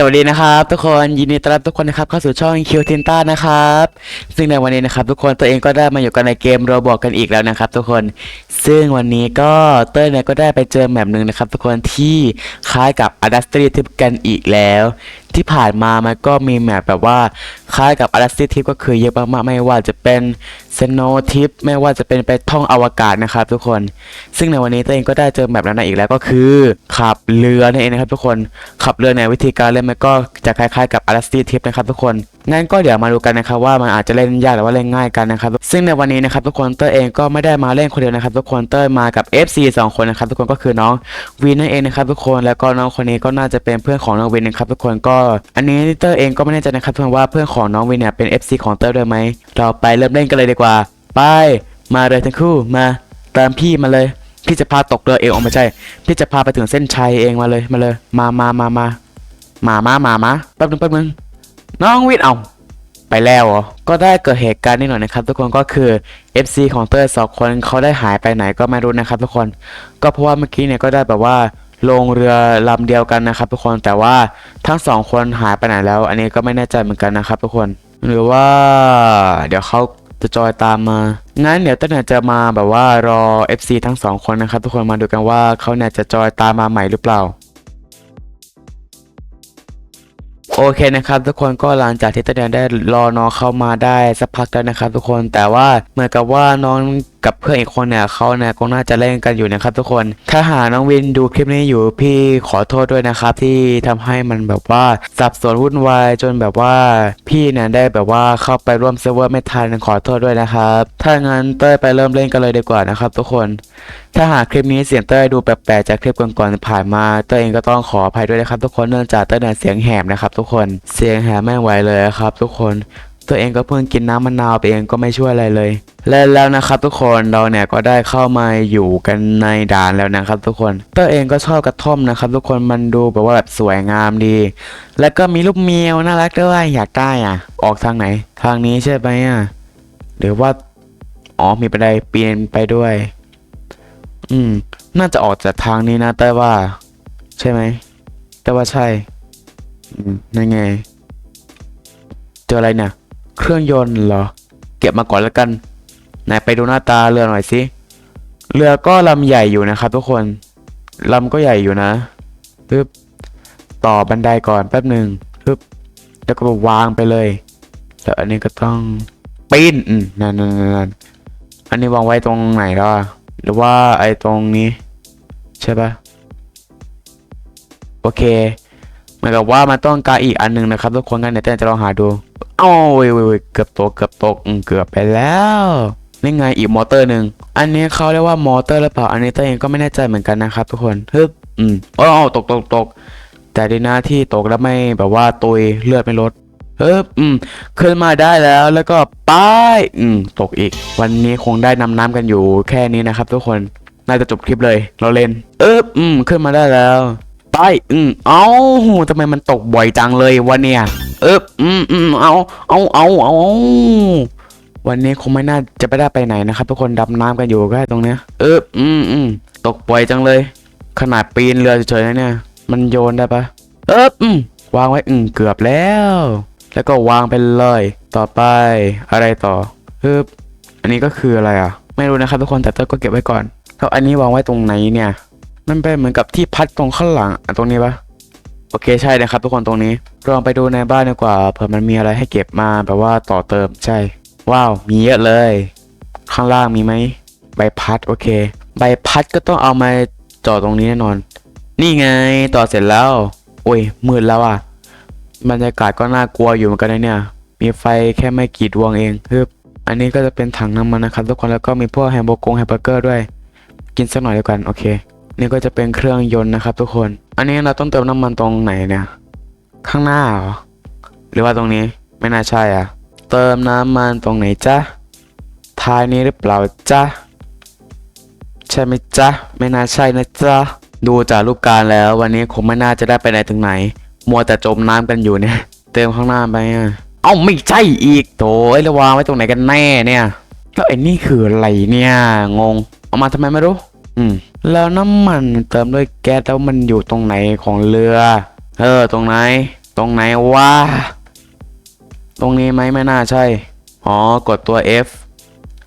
สวัสดีนะครับทุกคนยินดีต้อนรับทุกคนนะครับเข้าสู่ช่องคิวทินต้านะครับซึ่งในวันนี้นะครับทุกคนตัวเองก็ได้มาอยู่กันในเกมโรบอกกันอีกแล้วนะครับทุกคนซึ่งวันนี้ก็เต้ยเนี่ยก็ได้ไปเจอแมปหนึ่งนะครับทุกคนที่คล้ายกับอดัสตรีทิปกันอีกแล้ว ที่ผ่านมามันก็มีแมปแบบว่าคล้ายกับ a d a s t r y ทิปก็คือเยอะมากๆไม่ว่าจะเป็นสโนทิปไม่ว่าจะเป็นไปท่องอวกาศนะครับทุกคน ซึ่งในวันนี้ตัวเองก็ได้เจอแบบนั้นอีกแล้วก็คือ ขับเรือนั่นเองนะครับทุกคนขับเรือในวิธีการเล่นมันก็จะคล้ายๆกับ a l a s t i Tip นะครับทุกคนงั้นก็เดี๋ยวมาดูกันนะครับว่ามันอาจจะเล่นยากหรือว่าเล่นง่ายกันนะครับซึ่งในวันนี้นะครับทุกคนเต้ยเองก็ไม่ได้มาเล่นคนเดียวนะครับทุกคนเต้ยมากับ FC สองคนนะครับทุกคนก็คือน้องวินนั่นเองนะครับทุกคนแล้วก็น้องคนนี้ก็น่าจะเป็นเพื่อนของน้องวินนะครับทุกคนก็อันนี้เต้ยเองก็ไม่แน่ใจนะครับทุกคนว่าเพื่อนของน้องวินเนี่ยเป็น FC ของเต้ยด้วยไหมเราไปเริ่มเล่นกันเลยดีกว่า ไป มาเลยทั้งคู่มาตามพี่มาเลย พี่จะพาตกเรือเองออกไม่ใช่พี่จะพาไปถึงเส้นชัยเองมาเลยมาเลย มามามามามามามามาแป๊บนึงแป๊บนึงน้องวิทย์เอาไปแล้วเหรอก็ได้เกิดเหตุการณ์นิดหน่อยนะครับ ทุกคนก็คือ FC ของเตอร์สองคนเขาได้หายไปไหนก็ไม่รู้นะครับ ทุกคน ก็เพราะว่าเมื่อกี้เนี่ยก็ได้แบบว่า ลงเรือลำเดียวกันนะครับ ทุกคนแต่ว่าทั้งสองคนหายไปไหนแล้ว อันนี้ก็ไม่แน่ใจเหมือนกันนะครับทุกคน หรือว่าเดี๋ยวเขาจะจอยตามมางั้นเดี๋ยวต้นเนี่ยจะมาแบบว่ารอ FC ทั้งสองคนนะครับ ทุกคนมาดูกันว่าเขาเนี่ยจะจอยตามมาใหม่หรือเปล่าโอเคนะครับทุกคนก็หลังจากที่ต้นเนี่ยได้รอน้องเข้ามาได้สักพักแล้วนะครับ ทุกคนแต่ว่าเหมือนกับว่าน้อง กับเพื่อนอีกคนเนี่ยเขาเนี่ยก็น่าจะเล่นกันอยู่นะครับ ทุกคนถ้าหาน้องวินดูคลิปนี้อยู่พี่ขอโทษด้วยนะครับ ที่ทำให้มันแบบว่าสับสนวุ่นวายจนแบบว่าพี่เนี่ยได้แบบว่าเข้าไปร่วมเซิร์ฟเวอร์ไม่ทันขอโทษด้วยนะครับถ้างั้นเต้ยไปเริ่มเล่นกันเลยดีกว่านะครับ ทุกคน ถ้าหากคลิปนี้เสียงเต้ยดูแปลกๆจากคลิปก่อนๆผ่านมาเต้ยเองก็ต้องขออภัยด้วยนะครับ ทุกคนเนื่องจากเต้ยเนี่ยเสียงแหบนะครับ ทุกคนเสียงแหบไม่ไหวเลยครับ ทุกคน ตัวเองก็เพิ่งกินน้ำมะนาวไปเองก็ไม่ช่วยอะไรเลย และแล้วนะครับทุกคนเราเนี่ยก็ได้เข้ามาอยู่กันในด่านแล้วนะครับทุกคนต้ยเองก็ชอบกระท่อมนะครับทุกคนมันดูแบบว่าแบบสวยงามดี แล้วก็มีลูกเมียวน่ารักด้วยอยากได้อะ ออกทางไหน ทางนี้ใช่ไหมอะหรือว่าอ๋อมีบันไดปีนไปด้วย อืม น่าจะออกจากทางนี้นะแต่ว่า ใช่ไหมแต่ว่าใช่ อืมนั่นไง เจออะไรเนี่ย เครื่องยนต์เหรอ เก็บมาก่อนแล้วกันไหนไปดูหน้าตาเรือหน่อยสิเรือก็ลำใหญ่อยู่นะครับทุกคนลำก็ใหญ่อยู่นะปึ๊บต่อบันไดก่อนแป๊บหนึ่งปึ๊บแล้วก็วางไปเลยแล้วอันนี้ก็ต้องปีนอืมนั่นนั่นนั่นอันนี้วางไว้ตรงไหนล้วอะหรือว่าไอ้ตรงนี้ใช่ปะโอเคเหมือนกับว่ามันต้องการอีกอันหนึงนะครับทุกคนกันเดี๋ยวเต้นจะลองหาดู อ้าวเว้ยเว้ยเว้ยเกือบตกเกือบตกเกือบไปแล้วนี่ไงอีกมอเตอร์หนึ่งอันนี้เขาเรียกว่ามอเตอร์หรือเปล่าอันนี้ต้นเองก็ไม่แน่ใจเหมือนกันนะครับ ทุกคนฮึบอืมอ้ตกตกตกแต่ดีนะที่ตกแล้วไม่แบบว่าตุยเลือดไม่ลดเฮ้บอืมขึ้นมาได้แล้วแล้วก็ไปอืมตกอีก วันนี้คงได้นำน้ำกันอยู่แค่นี้นะครับ ทุกคนน่าจะจบคลิปเลย เราเล่น เอ๊บอืมขึ้นมาได้แล้วไปอืมเอ้าทำไมมันตกบ่อยจังเลยวะเนี่ย เอ๊บอืมอืมเอาเอาเอาเอาวันนี้คงไม่น่าจะไปได้ไปไหนนะครับทุกคนดำน้ำกันอยู่แค่ตรงเนี้ยเอ๊บอืมอืมตกบ่อยจังเลย ขนาดปีนเรือเฉยๆนะเนี่ย มันโยนได้ปะเอ๊บอืมวางไว้อืมเกือบแล้ว แล้วก็วางไปเลย ต่อไปอะไรต่อฮึบอันนี้ก็คืออะไรอะ ไม่รู้นะครับทุกคนแต่เต้ก็เก็บไว้ก่อนแล้วอันนี้วางไว้ตรงไหนเนี่ย มันเป็นเหมือนกับที่พัดตรงข้างหลังอะตรงนี้ปะ โอเคใช่นะครับทุกคนตรงนี้ลองไปดูในบ้านดีกว่าเผื่อมันมีอะไรให้เก็บมาแบบว่าต่อเติมใช่ ว้าวมีเยอะเลย ข้างล่างมีไหมใบพัดโอเค ใบพัดก็ต้องเอามาจ่อตรงนี้แน่นอน นี่ไงต่อเสร็จแล้วโอ้ยมืดแล้วอะบรรยากาศก็น่ากลัวอยู่เหมือนกันนะเนี่ย มีไฟแค่ไม่กี่ดวงเองฮึบอันนี้ก็จะเป็นถังน้ำมันนะครับทุกคนแล้วก็มีพวกแฮมเบอร์กงแฮมเบอร์เกอร์ด้วย กินสักหน่อยดีกว่าโอเค นี่ก็จะเป็นเครื่องยนต์นะครับ ทุกคน อันนี้เราต้องเติมน้ำมันตรงไหนเนี่ย ข้างหน้าเหรอ หรือว่าตรงนี้ไม่น่าใช่อะ เติมน้ำมันตรงไหนจ๊ะท้ายนี้หรือเปล่าจ๊ะใช่ไหมจ๊ะไม่น่าใช่นะจ๊ะดูจากรูปการแล้ววันนี้คงไม่น่าจะได้ไปไหนถึงไหน มัวแต่จมน้ำกันอยู่เนี่ย เติมข้างหน้าไปอะเอ้าไม่ใช่อีกโถเอ้ระวางไว้ตรงไหนกันแน่เนี่ยแล้วไอ้นี่คืออะไรเนี่ย งง เอามาทำไมไม่รู้ อืม แล้วน้ำมันเติมด้วยแก๊สแล้วมันอยู่ตรงไหนของเรือ เออ ตรงไหน ตรงไหนวะ ตรงนี้ไหมไม่น่าใช่ อ๋อ กดตัว F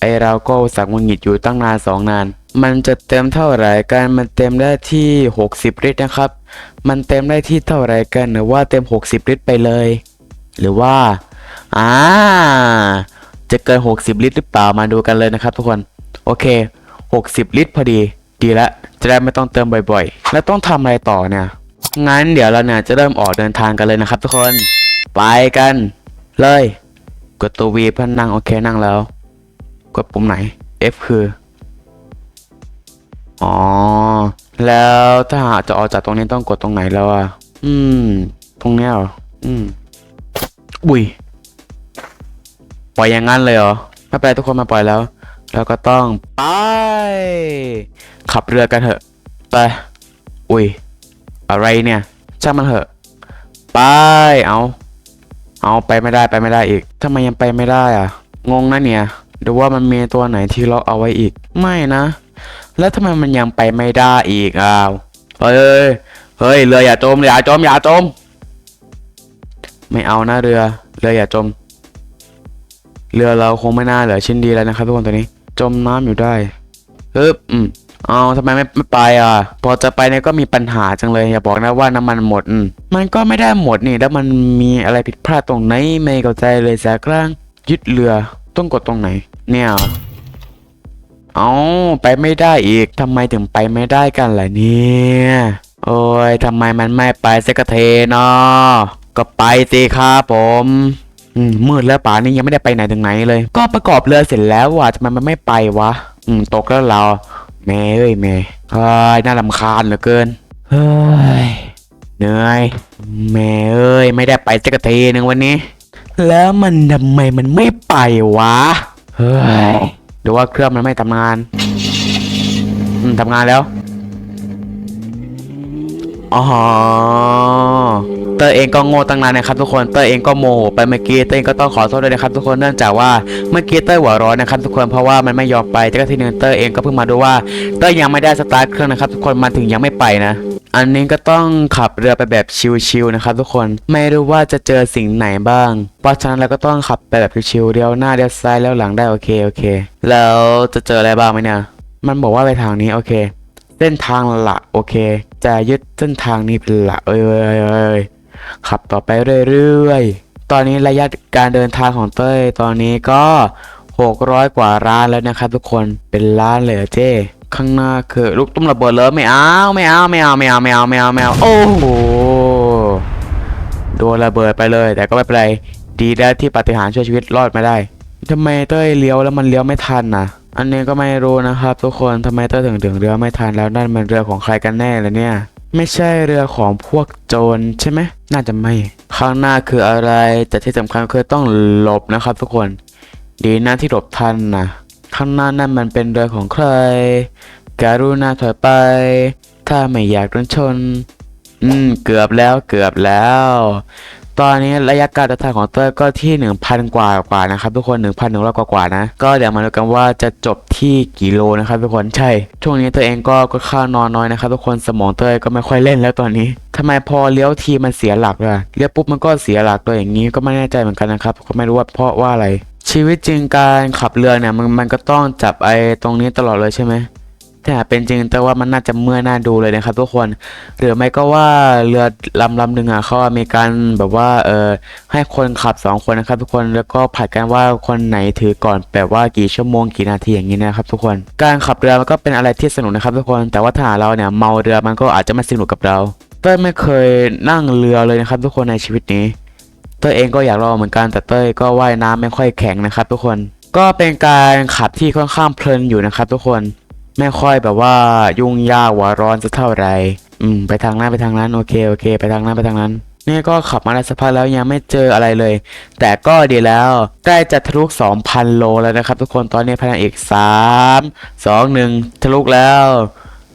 ไอเราก็สักมุนหงิดอยู่ตั้งนานสองนาน มันจะเต็มเท่าไหร่กัน มันเต็มได้ที่ 60 ลิตรนะครับ มันเต็มได้ที่เท่าไหร่กันหรือว่าเต็ม 60 ลิตรไปเลย หรือว่า อ่า จะเกิน 60 ลิตรหรือเปล่ามาดูกันเลยนะครับทุกคน โอเค 60 ลิตรพอดี ดีละ จะได้ไม่ต้องเติมบ่อยๆ แล้วต้องทำอะไรต่อเนี่ย งั้นเดี๋ยวเราเนี่ยจะเริ่มออกเดินทางกันเลยนะครับทุกคน ไปกัน เลย กดตัว V เพื่อนั่งโอเคนั่งแล้ว กดปุ่มไหน F คือ อ๋อ แล้วถ้าหาจะออกจากตรงนี้ต้องกดตรงไหนแล้วอะ อืม ตรงเนี้ยเหรอ อืม อุ้ยปล่อยอย่างนั้นเลยเหรอ ไม่เป็นไรทุกคนมาปล่อยแล้ว แล้วก็ต้องไป ขับเรือกันเถอะ ไป อุ้ย อะไรเนี่ย ช่างมันเถอะ ไป เอา เอาไปไม่ได้ไปไม่ได้อีกทำไมยังไปไม่ได้อะ งงนะเนี่ยหรือว่ามันมีตัวไหนที่ล็อกเอาไว้อีก ไม่นะ แล้วทำไมมันยังไปไม่ได้อีกอ้าวเฮ้ยเฮ้ย เฮ้ย เรืออย่าจม อย่าจม อย่าจม ไม่เอานะเรือ เรืออย่าจม เรือเราคงไม่น่าเหลือชิ้นดีแล้วนะครับทุกคนตัวนี้ จมน้ำอยู่ได้ฮึบอืมเอาทำไมไม่ไม่ไปอะ พอจะไปเนี่ยก็มีปัญหาจังเลยอย่าบอกนะว่าน้ำมันหมดอืมมันก็ไม่ได้หมดนี่แล้วมันมีอะไรผิดพลาดตรงไหนไม่เข้าใจเลยสักครั้งยึดเรือต้องกดตรงไหน เนี่ยเอาไปไม่ได้อีกทำไมถึงไปไม่ได้กันล่ะเนี่ยโอ้ยทำไมมันไม่ไปสักเทเนาะก็ไปสิครับผม อืมมืดแล้วป่านี้ยังไม่ได้ไปไหนถึงไหนเลย ก็ประกอบเรือเสร็จแล้วว่ะทำไมมันไม่ไปวะ อืมตกแล้วเราแม่เอ้ยแม่เฮ้ยน่ารำคาญเหลือเกินเฮ้ยเหนื่อยแม่เอ้ยไม่ได้ไปสักทีหนึ่งวันนี้ แล้วมันทำไมมันไม่ไปวะเฮ้ยหรือว่าเครื่องมันไม่ทำงานอืมทำงานแล้วอ๋อ เตอร์เองก็โง่ตั้งนานนะครับทุกคนเตอร์เองก็โมโหไปเมื่อกี้เตอร์เองก็ต้องขอโทษด้วยนะครับทุกคนเนื่องจากว่าเมื่อกี้เตอร์หัวร้อนนะครับทุกคนเพราะว่ามันไม่ยอมไปแต่ก็ทีนึงเตอร์เองก็เพิ่งมาดูว่าเตอร์ยังไม่ได้สตาร์ทเครื่องนะครับทุกคนมันถึงยังไม่ไปนะ อันนี้ก็ต้องขับเรือไปแบบชิลๆนะครับทุกคนไม่รู้ว่าจะเจอสิ่งไหนบ้าง เพราะฉะนั้นเราก็ต้องขับไปแบบชิลๆเดียวหน้าเดียวซ้ายแล้วหลังได้โอเคโอเค แล้วจะเจออะไรบ้างไหมเนี่ยมันบอกว่าไปทางนี้โอเคเส้นทางหลักโอเค จะยึดเส้นทางนี้เป็นหลักเอ้ยเอ้ยเอ้ย ขับต่อไปเรื่อยๆ ตอนนี้ระยะการเดินทางของเต้ยตอนนี้ก็ 600 กว่าร้านแล้วนะครับทุกคนเป็นล้านเลยเจ้ข้างหน้าคือลูกตุ้มระเบิดเลยไม่เอาไม่เอาไม่เอาไม่เอาไม่เอาไม่เอาไม่เอาโอ้โหโดนระเบิดไปเลย แต่ก็ไม่เป็นไรดีแล้วที่ปาฏิหาริย์ช่วยชีวิตรอดมาได้ทำไมเต้ยเลี้ยวแล้วมันเลี้ยวไม่ทันน่ะ อันนี้ก็ไม่รู้นะครับ ทุกคนทำไมเต้ถึงถึงเรือไม่ทันแล้วนั่นมันเรือของใครกันแน่เล่ะเนี่ย ไม่ใช่เรือของพวกโจรใช่ไหมน่าจะไม่ ข้างหน้าคืออะไร แต่ที่สำคัญคือต้องหลบนะครับ ทุกคน ดีนะที่หลบทันนะข้างหน้านั่นมันเป็นเรือของใคร การุณาถอยไป ถ้าไม่อยากโดนชน อืม เกือบแล้วเกือบแล้ว ตอนนี้ระยะการเดินทางของเต้ยก็ที่ 1,000 กว่ากว่านะครับทุกคน1,100กว่ากว่านะ ก็เดี๋ยวมาดูกันว่าจะจบที่กี่โลนะครับทุกคนใช่ ช่วงนี้ตัวเองก็ก็ข้าวนอนน้อยนะครับทุกคนสมองเต้ยก็ไม่ค่อยเล่นแล้วตอนนี้ทำไมพอเลี้ยวทีมันเสียหลักล่ะเลี้ยวปุ๊บมันก็เสียหลักเลยอย่างนี้ก็ไม่แน่ใจเหมือนกันนะครับก็ไม่รู้ว่าเพราะว่าอะไร ชีวิตจริงการขับเรือเนี่ยมันมันก็ต้องจับไอ้ตรงนี้ตลอดเลยใช่ไหม แต่เป็นจริงแต่ว่ามันน่าจะเมื่อน่าดูเลยนะครับทุกคนหรือไม่ก็ว่าเรือลำลำหนึ่งอะเขามีการแบบว่าเออให้คนขับสองคนนะครับ ทุกคนแล้วก็ผัดกันว่าคนไหนถือก่อนแบบว่ากี่ชั่วโมงกี่นาทีอย่างนี้นะครับ ทุกคนการขับเรือมันก็เป็นอะไรที่สนุกนะครับ ทุกคนแต่ว่าถ้าเราเนี่ยเมาเรือมันก็อาจจะไม่สนุกกับเราเต้ยไม่เคยนั่งเรือเลยนะครับ ทุกคนในชีวิตนี้เต้ยเองก็อยากลองเหมือนกันแต่เต้ยก็ว่ายน้ำไม่ค่อยแข็งนะครับ ทุกคน ก็เป็นการขับที่ค่อนข้างเพลินอยู่นะครับ ทุกคน ไม่ค่อยแบบว่ายุ่งยากหัวร้อนสักเท่าไหร่อืมไปทางนั้นไปทางนั้นโอเคโอเค ไปทางนั้นไปทางนั้นนี่ก็ขับมาได้สักพักแล้วยังไม่เจออะไรเลย แต่ก็ดีแล้วใกล้จะทะลุ2,000 โลแล้วนะครับทุกคนตอนนี้ภายในอีก 3 2 1 ทะลุแล้ว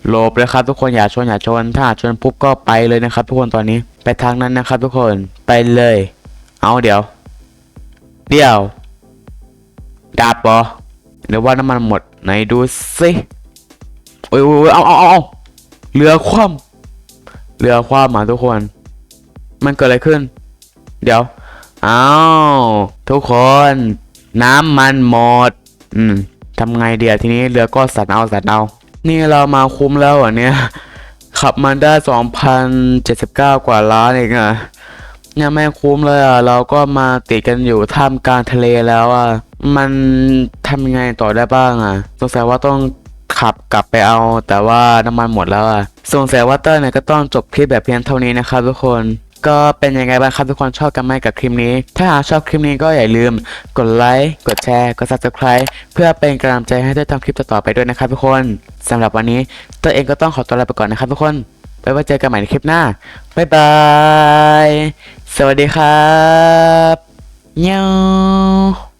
หลบเลยครับทุกคนอย่าชนอย่าชน ถ้าชนปุ๊บก็ไปเลยนะครับ ทุกคนตอนนี้ไปทางนั้นนะครับ ทุกคนไปเลย เอาเดี๋ยว เดี๋ยวดับเหรอหรือว่าน้ำมันหมดไหนดูสิ โอ้ยเอาเอาเอาเรือคว่ำเรือคว่ำมาทุกคน มันเกิดอะไรขึ้น เดี๋ยวอ้าวทุกคน น้ำมันหมด อืมทำไงเดียวทีนี้เรือก็สันเอาสันเอา นี่เรามาคุ้มแล้วเหรอะเนี่ย ขับมันได้สองพันเจ็ดสิบเก้ากว่าล้านเองอะยังไม่คุ้มเลยอะ เราก็มาติดกันอยู่ท่ามกลางทะเลแล้วอะ มันทำยังไงต่อได้บ้างอะสงสัยว่าต้อง ขับกลับไปเอา แต่ว่าน้ำมันหมดแล้วอะสงสัยว่าเตอร์เนี่ยก็ต้องจบคลิปแบบเพียงเท่านี้นะครับทุกคนก็เป็นยังไงบ้างครับทุกคนชอบกันไหมกับคลิปนี้ ถ้าหากชอบคลิปนี้ก็อย่าลืม กดไลค์ กดแชร์ กด subscribe เพื่อเป็นกำลังใจให้ได้ทำคลิปต่อๆไปด้วยนะครับทุกคนสำหรับวันนี้เตอร์เองก็ต้องขอตัวลาไปก่อนนะครับทุกคนไว้ไว้เจอกันใหม่ในคลิปหน้า บ๊ายบาย สวัสดีครับเงี้ยว